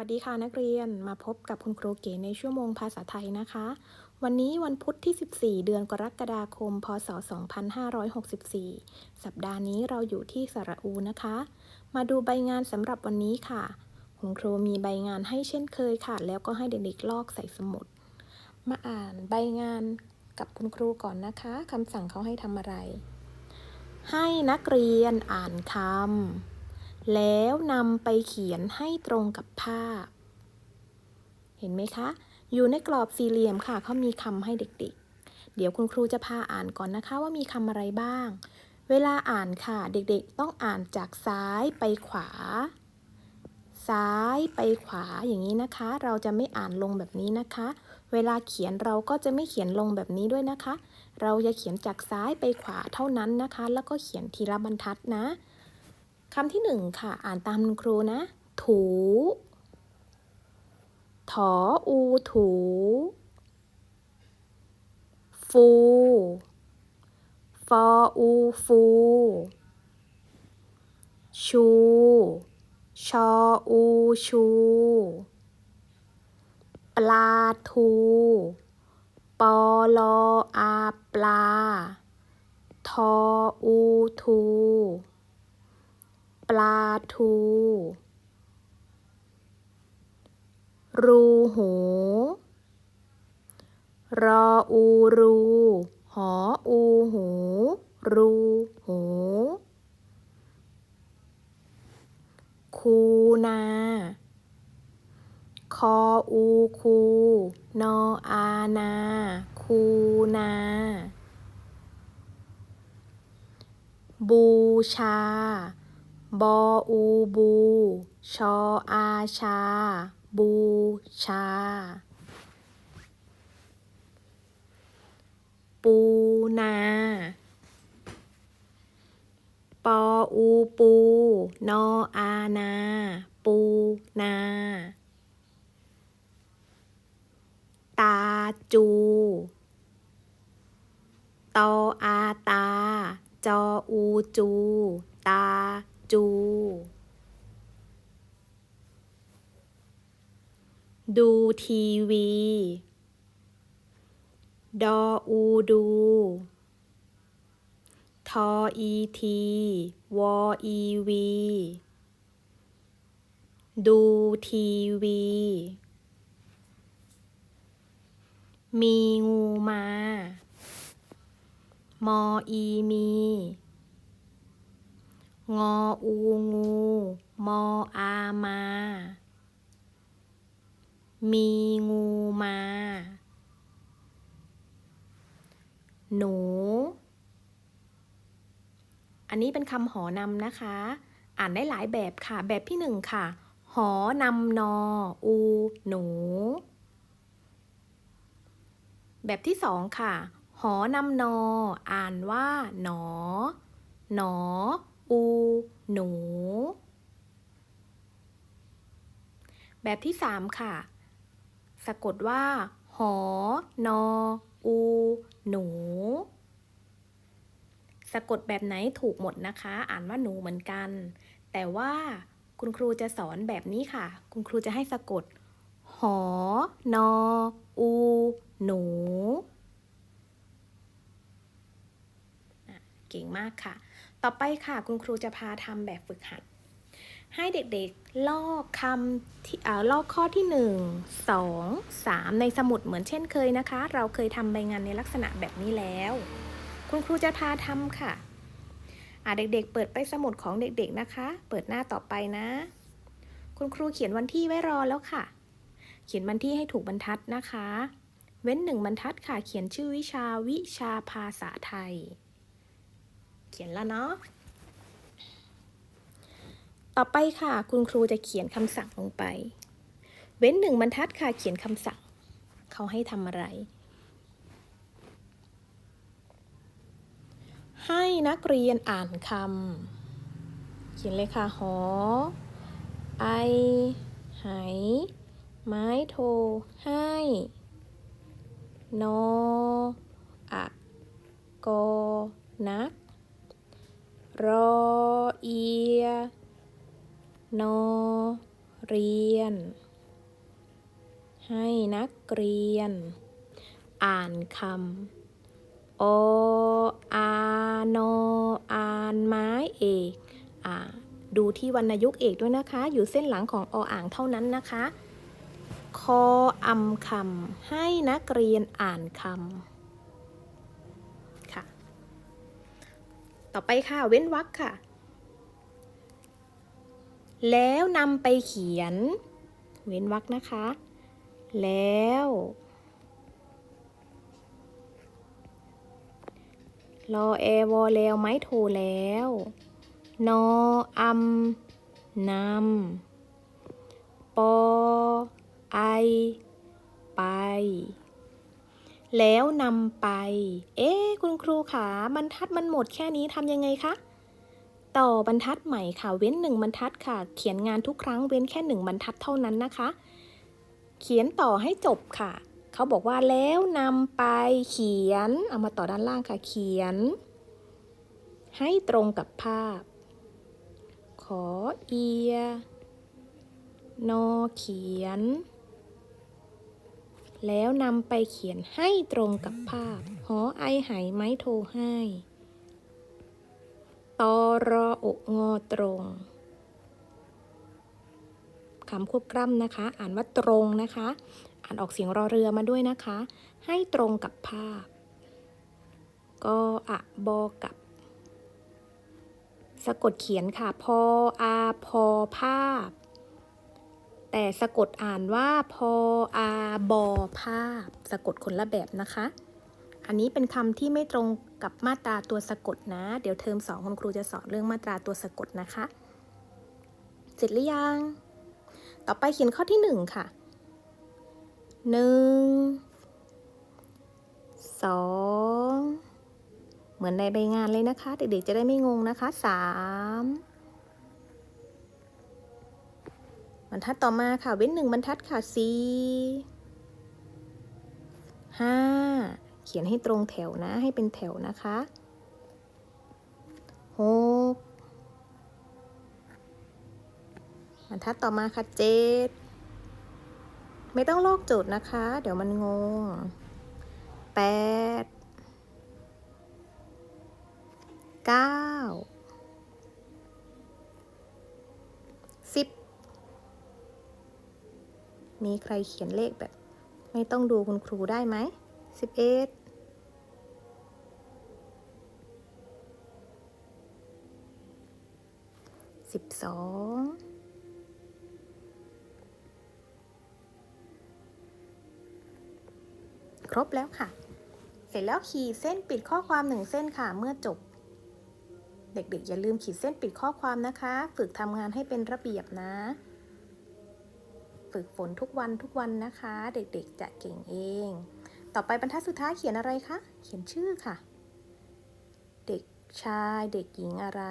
วัสดีค่ะนักเรียนมาพบกับคุณครูเก๋ในชั่วโมงภาษาไทยนะคะ วันนี้วันพุธที่ 14 เดือนกรกฎาคม พศ 2564 สัปดาห์นี้เราอยู่ที่สระอูนะคะ มาดูใบงานสำหรับวันนี้ค่ะ คุณครูมีใบงานให้เช่นเคยค่ะ แล้วก็ให้เด็กๆลอกใส่สมุด มาอ่านใบงานกับคุณครูก่อนนะคะคำสั่งเขาให้ทำอะไร ให้นักเรียนอ่านคำ แล้วนำไปเขียนให้ตรงกับภาพ เห็นไหมคะ อยู่ในกรอบสี่เหลี่ยมค่ะเขามีคำให้เด็กๆ เดี๋ยวคุณครูจะพาอ่านก่อนนะคะว่ามีคำอะไรบ้าง เวลาอ่านค่ะ เด็กๆ ต้องอ่านจากซ้ายไปขวา ซ้ายไปขวาอย่างนี้นะคะ เราจะไม่อ่านลงแบบนี้นะคะ เวลาเขียนเราก็จะไม่เขียนลงแบบนี้ด้วยนะคะ เราจะเขียนจากซ้ายไปขวาเท่านั้นนะคะ แล้วก็เขียนทีละบรรทัดนะ คำที่หนึ่งค่ะ อ่านตามครูนะ ถู ถออูถู ฟู ฟออูฟู ชู ชออูชู ปลาทู ปอลออาปลา ทออูทู ปลาทู รูหู รออูรู หออูหู รูหู คูนา คออูคู นออานา คูนา บูชา บออูบู ชออาชา บูชา ปูนา ปออูปู นออานา ปูนา ตาจู ตออาตา จออูจู ตา จู ดูทีวี ดออูดู ทออีที วออีวี ดูทีวี มีงูมา มออีมี งออูงู มออามา มีงูมา หนู อันนี้เป็นคำหอนำนะคะ อ่านได้หลายแบบค่ะ แบบที่หนึ่งค่ะ หอนำนอ อู หนู แบบที่สองค่ะ หอนำนอ อ่านว่า หนอ หนอ อู หนู แบบที่สามค่ะ สะกดว่า หอ นอ อู หนู สะกดแบบไหนถูกหมดนะคะ อ่านว่าหนูเหมือนกัน แต่ว่าคุณครูจะสอนแบบนี้ค่ะ คุณครูจะให้สะกด หอ นอ อู หนู เก่งมากค่ะ ต่อไปค่ะคุณครูจะพาทำแบบฝึกหัด ให้เด็กๆลอกคำที่อ่อลอกข้อที่ 1 2 3 ในสมุดเหมือนเช่นเคยนะคะ เราเคยทำใบงานในลักษณะแบบนี้แล้ว คุณครูจะพาทำค่ะอ่าเด็กๆ เปิดไปสมุดของเด็กๆนะคะ เปิดหน้าต่อไปนะ คุณครูเขียนวันที่ไว้รอแล้วค่ะ เขียนวันที่ให้ถูกบรรทัดนะคะ เว้นหนึ่งบรรทัดค่ะ เขียนชื่อวิชาวิชาภาษาไทย เขียนแล้วเนาะ ต่อไปค่ะ คุณครูจะเขียนคำสั่งลงไป เว้นหนึ่งบรรทัดค่ะเขียนคำสั่ง เขาให้ทำอะไร ให้นักเรียนอ่านคำเขียนเลยค่ะหอ ไอ ไหไม้โทให้นออะกอนัก รอเอีย นอ เรียน ให้นักเรียน อ่านคำโออานออ่านไม้เอกอ่าดูที่วรรณยุกต์เอกด้วยนะคะ อยู่เส้นหลังของออ่างเท่านั้นนะคะ คออำคำให้นักเรียนอ่านคำ ต่อไปค่ะ เว้นวรรคค่ะ แล้วนำไปเขียน เว้นวรรคนะคะ แล้ว รอแอวอแล้วไม้โทแล้ว นออำนำปอไอ ไป แล้วนำไป เอ๊ะคุณครูขาบรรทัดมันหมดแค่นี้ทำยังไงคะ ต่อบรรทัดใหม่ค่ะ เว้นหนึ่งบรรทัดค่ะ เขียนงานทุกครั้งเว้นแค่หนึ่งบรรทัดเท่านั้นนะคะ เขียนต่อให้จบค่ะ เขาบอกว่าแล้วนำไปเขียน เอามาต่อด้านล่างค่ะ เขียน ให้ตรงกับภาพ ขอเอีย นอเขียน แล้วนำไปเขียนให้ตรงกับภาพ หอไอไหไม้โทให้ ตอรออกงอตรงคำควบกล้ำนะคะ อ่านว่าตรงนะคะ อ่านออกเสียงรอเรือมาด้วยนะคะ ให้ตรงกับภาพ ก็อะบอกับ สะกดเขียนค่ะ พออาพอภาพ แต่สะกดอ่านว่าพออาบอภาพ สะกดคนละแบบนะคะ อันนี้เป็นคำที่ไม่ตรงกับมาตราตัวสะกดนะ เดี๋ยวเทอมสองคุณครูจะสอนเรื่องมาตราตัวสะกดนะคะ เสร็จหรือยัง ต่อไปเขียนข้อที่หนึ่งค่ะหนึ่งสองเหมือนในใบงานเลยนะคะ เด็กๆจะได้ไม่งงนะคะสาม รรทัดต่อมาค่ะ เว้นหนึ่งบรรทัดค่ะสี่ห้าเขียนให้ตรงแถวนะ ให้เป็นแถวนะคะหกบรรทัดต่อมาค่ะเจ็ดไม่ต้องลอกโจทย์นะคะ เดี๋ยวมันงงแปด มีใครเขียนเลขแบบ ไม่ต้องดูคุณครูได้ไหมสิบเอ็ดสิบสองครบแล้วค่ะ เสร็จแล้วขีดเส้นปิดข้อความหนึ่งเส้นค่ะ เมื่อจบ เด็กๆ อย่าลืมขีดเส้นปิดข้อความนะคะ ฝึกทำงานให้เป็นระเบียบนะ ฝึกฝนทุกวันทุกวันนะคะ เด็กๆ จะเก่งเอง ต่อไปบรรทัดสุดท้ายเขียนอะไรคะ เขียนชื่อค่ะ เด็กชายเด็กหญิงอะไร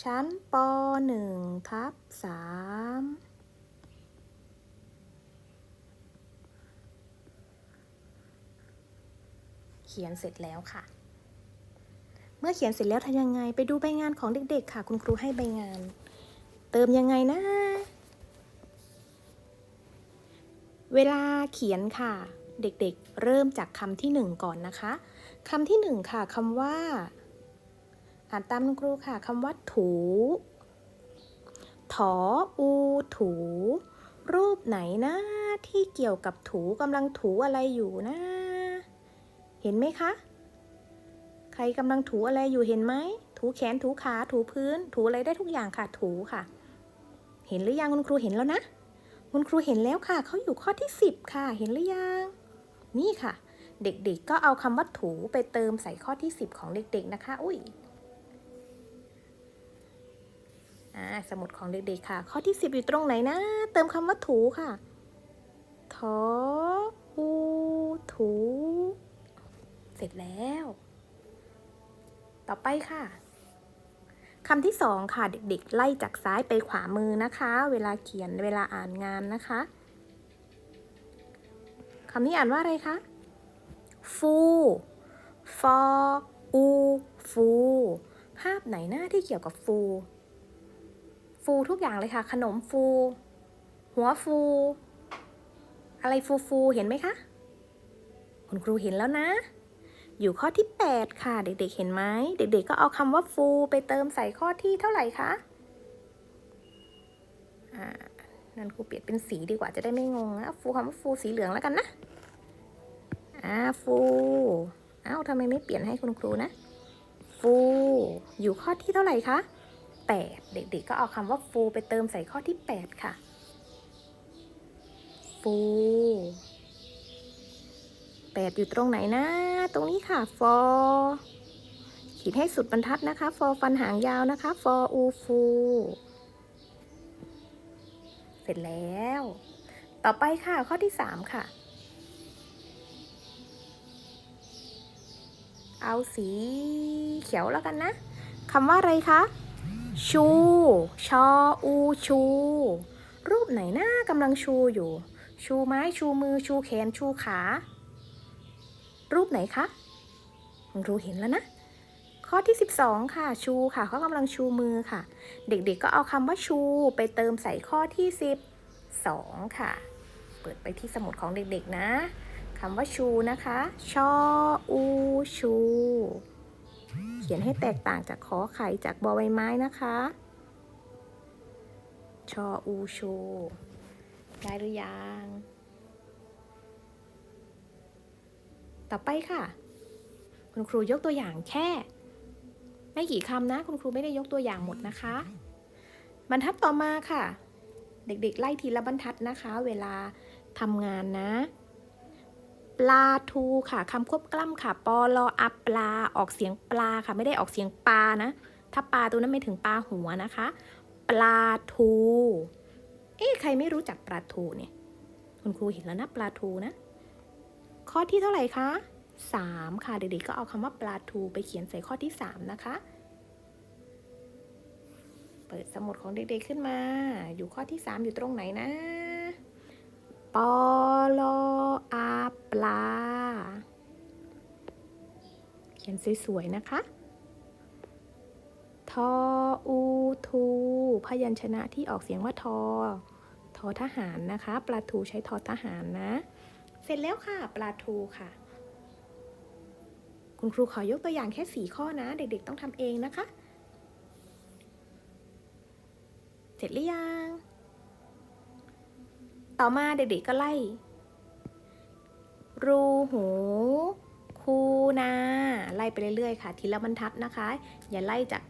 ชั้นป .1 ทับ3เขียนเสร็จแล้วค่ะ เมื่อเขียนเสร็จแล้วทำยังไงไปดูใบงานของเด็กๆค่ะ คุณครูให้ใบงาน เติมยังไงนะ เวลาเขียนค่ะ เด็กๆ เริ่มจากคำที่หนึ่งก่อนนะคะคำที่หนึ่งค่ะคำว่า อ่านตามคุณครูค่ะคำว่าถูถออูถู รูปไหนนะที่เกี่ยวกับถูกำลังถูอะไรอยู่นะ เห็นไหมคะ ใครกำลังถูอะไรอยู่เห็นไหม ถูแขนถูขาถูพื้น ถูอะไรได้ทุกอย่างค่ะ ถูค่ะ เห็นหรือยังคุณครูเห็นแล้วนะ คุณครูเห็นแล้วค่ะ เขาอยู่ข้อที่ 10 ค่ะ เห็นหรือยัง นี่ค่ะ เด็กๆก็เอาคำว่าถูไปเติมใส่ข้อที่ 10 ของเด็ก ๆนะคะ อุ้ยอ่าสมุดของเด็กๆค่ะ ข้อที่ 10 อยู่ตรงไหนนะ เติมคำว่าถูค่ะทออูถู เสร็จแล้ว ต่อไปค่ะคำที่สองค่ะเด็กๆ ไล่จากซ้ายไปขวามือนะคะ เวลาเขียนเวลาอ่านงานนะคะคำนี้อ่านว่าอะไรคะฟูฟออูฟูภาพไหนหน้าที่เกี่ยวกับฟู ฟูทุกอย่างเลยค่ะ ขนมฟู หัวฟู อะไรฟูฟูเห็นไหมคะ คุณครูเห็นแล้วนะ อยู่ข้อที่ 8 ค่ะ เด็กๆ เห็นไหมเด็กๆ ก็เอาคำว่าฟูไปเติมใส่ข้อที่เท่าไหร่คะอ่านั่นครูเปลี่ยนเป็นสีดีกว่าจะได้ไม่งงนะฟูคำว่าฟูสีเหลืองแล้วกันนะอ่าฟูเอ้าทำไมไม่เปลี่ยนให้คุณครูนะ ฟูอยู่ข้อที่เท่าไหร่คะ8 เด็กๆ ก็เอาคำว่าฟูไปเติมใส่ข้อที่ 8 ค่ะ ฟู แปดอยู่ตรงไหนนะ ตรงนี้ค่ะฟอขีดให้สุดบรรทัดนะคะฟอฟันหางยาวนะคะฟออูฟูเสร็จแล้ว ต่อไปค่ะข้อที่ 3 ค่ะ เอาสีเขียวแล้วกันนะคำว่าอะไรคะ ชู ชอ อู ชู รูปไหนหน้ากำลังชูอยู่ ชูไม้ ชูมือ ชูแขน ชูขา รูปไหนคะครูเห็นแล้วนะ ข้อที่ 12 ค่ะ ชูค่ะเขากำลังชูมือค่ะ เด็กๆก็เอาคำว่าชูไปเติมใส่ข้อที่ 12 ค่ะ เปิดไปที่สมุดของเด็กๆนะคำว่าชูนะคะ ชออูชู เขียนให้แตกต่างจากขอไข่จากบอใบไม้นะคะ ชออูชู ได้หรือยัง ต่อไปค่ะ คุณครูยกตัวอย่างแค่ ไม่กี่คำนะ คุณครูไม่ได้ยกตัวอย่างหมดนะคะ บรรทัดต่อมาค่ะ เด็กๆ ไล่ทีละบรรทัดนะคะ เวลาทำงานนะ ปลาทูค่ะคำควบกล้ำค่ะ ปอลออัปลาออกเสียงปลาค่ะ ไม่ได้ออกเสียงปลานะ ถ้าปลาตัวนั้นไม่ถึงปลาหัวนะคะ ปลาทู เอ๊ะใครไม่รู้จักปลาทูเนี่ย คุณครูเห็นแล้วนะปลาทูนะ ข้อที่เท่าไหร่คะสามค่ะ เด็กๆก็เอาคำว่าปลาทูไปเขียนใส่ข้อที่สามนะคะ เปิดสมุดของเด็กๆขึ้นมา อยู่ข้อที่สามอยู่ตรงไหนนะ ปอลออาปลา เขียนสวยๆนะคะทออูทูพยัญชนะที่ออกเสียงว่าทอ ทอทหารนะคะ ปลาทูใช้ทอทหารนะ เสร็จแล้วค่ะ ปลาทูค่ะ คุณครูขอยกตัวอย่างแค่สี่ข้อนะ เด็กๆต้องทำเองนะคะ เสร็จหรือยัง ต่อมาเด็กๆก็ไล่ รูหูคูนา ไล่ไปเรื่อยๆ ค่ะ ทีละบรรทัดนะคะ อย่าไล่จาก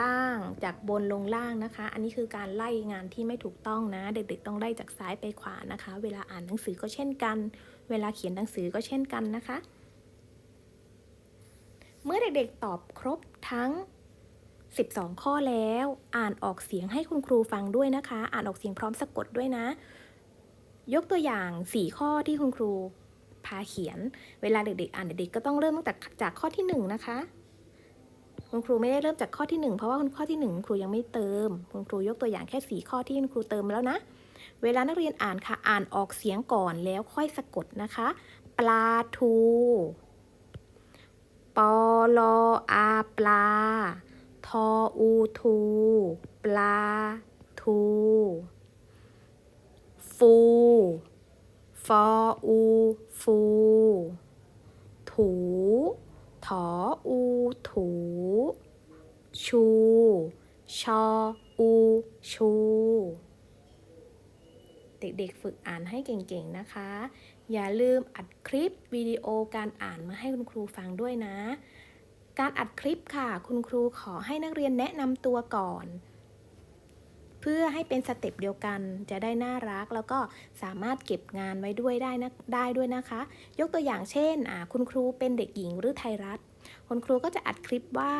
ล่างจากบนลงล่างนะคะ อันนี้คือการไล่งานที่ไม่ถูกต้องนะ เด็กๆต้องไล่จากซ้ายไปขวานะคะ เวลาอ่านหนังสือก็เช่นกัน เวลาเขียนหนังสือก็เช่นกันนะคะ เมื่อเด็กๆตอบครบทั้ง 12 ข้อแล้ว อ่านออกเสียงให้คุณครูฟังด้วยนะคะ อ่านออกเสียงพร้อมสะกดด้วยนะ ยกตัวอย่าง 4 ข้อที่คุณครูพาเขียน เวลาเด็กๆ อ่านเด็กๆก็ต้องเริ่มตั้งแต่จากข้อที่ 1 นะคะ คุณครูไม่ได้เริ่มจากข้อที่ 1 เพราะว่าข้อที่1ครูยังไม่เติม คุณครูยกตัวอย่างแค่ 4 ข้อที่คุณครูเติมแล้วนะ เวลานักเรียนอ่านค่ะอ่านออกเสียงก่อนแล้วค่อยสะกดนะคะ ปลาทูปอลออาปลา ทออูทู ปลาทู ฟูฟออู ฟู ถู ถออูถู ชู ชออูชู เด็กๆ ฝึกอ่านให้เก่งๆ นะคะ อย่าลืมอัดคลิปวิดีโอการอ่านมาให้คุณครูฟังด้วยนะ การอัดคลิปค่ะ คุณครูขอให้นักเรียนแนะนำตัวก่อน เพื่อให้เป็นสเต็ปเดียวกันจะได้น่ารัก แล้วก็สามารถเก็บงานไว้ด้วยได้นะได้ด้วยนะคะ ยกตัวอย่างเช่นคุณครูเป็นเด็กหญิงหรือไทยรัฐ คุณครูก็จะอัดคลิปว่า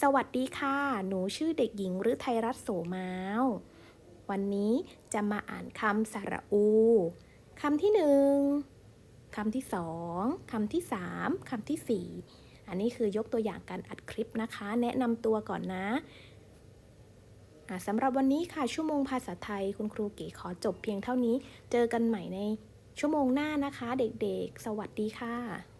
สวัสดีค่ะ หนูชื่อเด็กหญิงหรือไทยรัฐโสมาววันนี้จะมาอ่านคำสระอูคำที่หนึ่งคำที่สองคำที่สามคำที่สี่อันนี้คือยกตัวอย่างการอัดคลิปนะคะ แนะนำตัวก่อนนะ สำหรับวันนี้ค่ะชั่วโมงภาษาไทย คุณครูเก๋ขอจบเพียงเท่านี้ เจอกันใหม่ในชั่วโมงหน้านะคะ เด็กๆ สวัสดีค่ะ